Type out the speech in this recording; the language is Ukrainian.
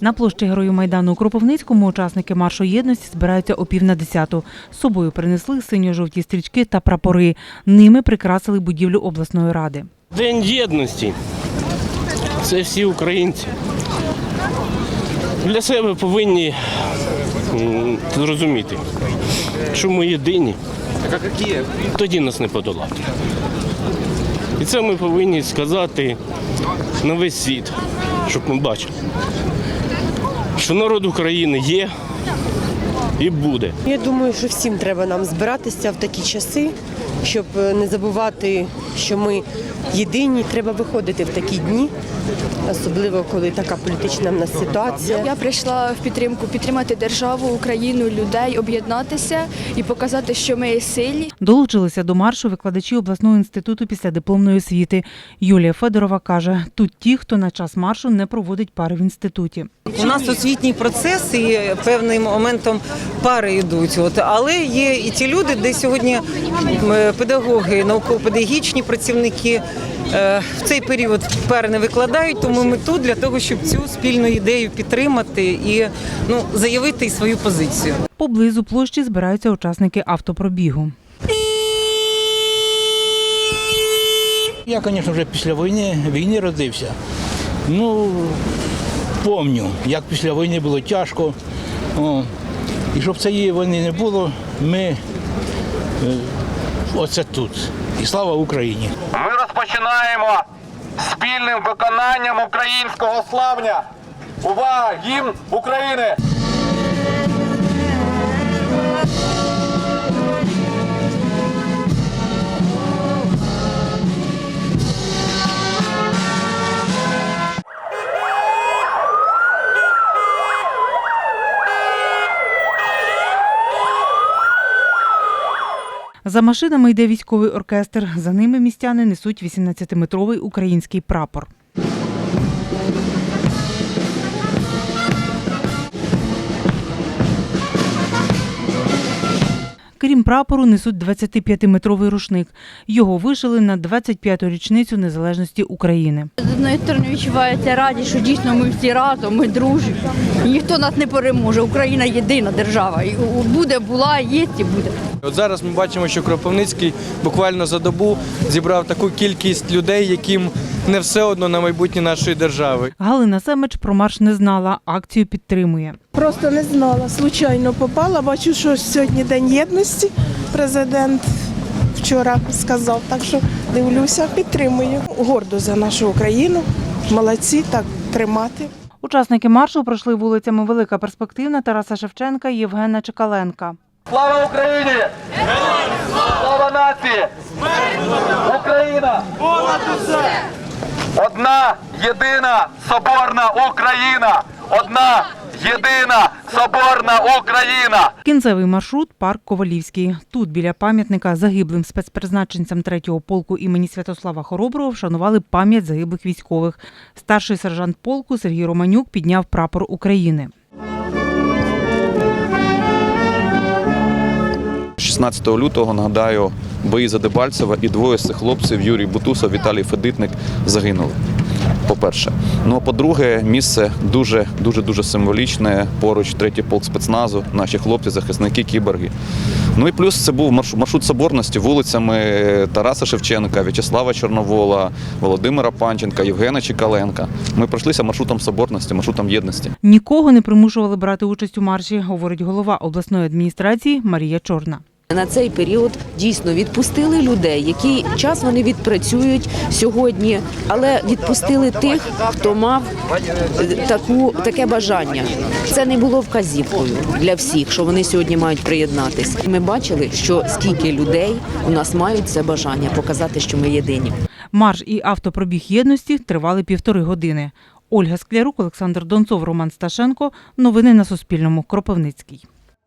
На площі Героїв Майдану у Кропивницькому учасники маршу єдності збираються о пів на десяту. З собою принесли синьо-жовті стрічки та прапори. Ними прикрасили будівлю обласної ради. День єдності. Це всі українці. Для себе повинні зрозуміти, що ми єдині, тоді нас не подолати. І це ми повинні сказати на весь світ, щоб ми бачили, що народ України є і буде. Я думаю, що всім треба нам збиратися в такі часи, щоб е, не забувати, що ми єдині. Треба виходити в такі дні, особливо коли така політична в нас ситуація. Я прийшла в підтримку підтримати державу, Україну, людей, об'єднатися і показати, що ми сильні. Долучилися до маршу викладачі обласного інституту після дипломної освіти. Юлія Федорова каже, тут ті, хто на час маршу не проводить пари в інституті. У нас освітній процес і певним моментом пари йдуть. От але є і ті люди, де сьогодні педагоги, науково-педагогічні працівники е, в цей період пар не викладають. Тому ми тут для того, щоб цю спільну ідею підтримати і ну заявити свою позицію. Поблизу площі збираються учасники автопробігу. Я, звісно, вже після війни, війни родився. Ну, пам'ятаю, як після війни було тяжко. О. І щоб цієї війни не було, ми е, оце тут. І слава Україні! Ми розпочинаємо спільним виконанням українського славня. Увага! Гімн України! За машинами йде військовий оркестр. За ними містяни несуть 18-метровий український прапор. Крім прапору, несуть 25-метровий рушник. Його вишили на 25-ту річницю незалежності України. З одної сторони відчувається радість, що дійсно ми всі разом, ми дружні. І ніхто нас не переможе. Україна єдина держава. І буде, була, є і буде. От зараз ми бачимо, що Кропивницький буквально за добу зібрав таку кількість людей, яким не все одно на майбутнє нашої держави. Галина Семеч про марш не знала, акцію підтримує. Просто не знала, случайно попала. Бачу, що сьогодні день єдності. Президент вчора сказав, так що дивлюся, підтримую. Гордо за нашу Україну. Молодці, так тримати. Учасники маршу пройшли вулицями Велика Перспективна Тараса Шевченка і Євгена Чекаленка. Слава Україні! Слава нації! Україна! Одна єдина соборна Україна! Одна єдина соборна Україна! Кінцевий маршрут парк Ковалівський. Тут біля пам'ятника загиблим спецпризначенцям 3-го полку імені Святослава Хороброго вшанували пам'ять загиблих військових. Старший сержант полку Сергій Романюк підняв прапор України. 16 лютого, нагадаю, бої за Дебальцева і двоє з цих хлопців Юрій Бутусов, Віталій Федитник загинули. По-перше, ну а по-друге, місце дуже дуже дуже символічне. Поруч третій полк спецназу, наші хлопці, захисники, кіборги. Ну і плюс це був маршрут, соборності вулицями Тараса Шевченка, В'ячеслава Чорновола, Володимира Панченка, Євгена Чекаленка. Ми пройшлися маршрутом соборності, маршрутом єдності. Нікого не примушували брати участь у марші, говорить голова обласної адміністрації Марія Чорна. На цей період дійсно відпустили людей, який час вони відпрацюють сьогодні, але відпустили тих, хто мав таку таке бажання. Це не було вказівкою для всіх, що вони сьогодні мають приєднатись. Ми бачили, що скільки людей у нас мають це бажання показати, що ми єдині. Марш і автопробіг єдності тривали півтори години. Ольга Склярук, Олександр Донцов, Роман Сташенко. Новини на Суспільному. Кропивницький.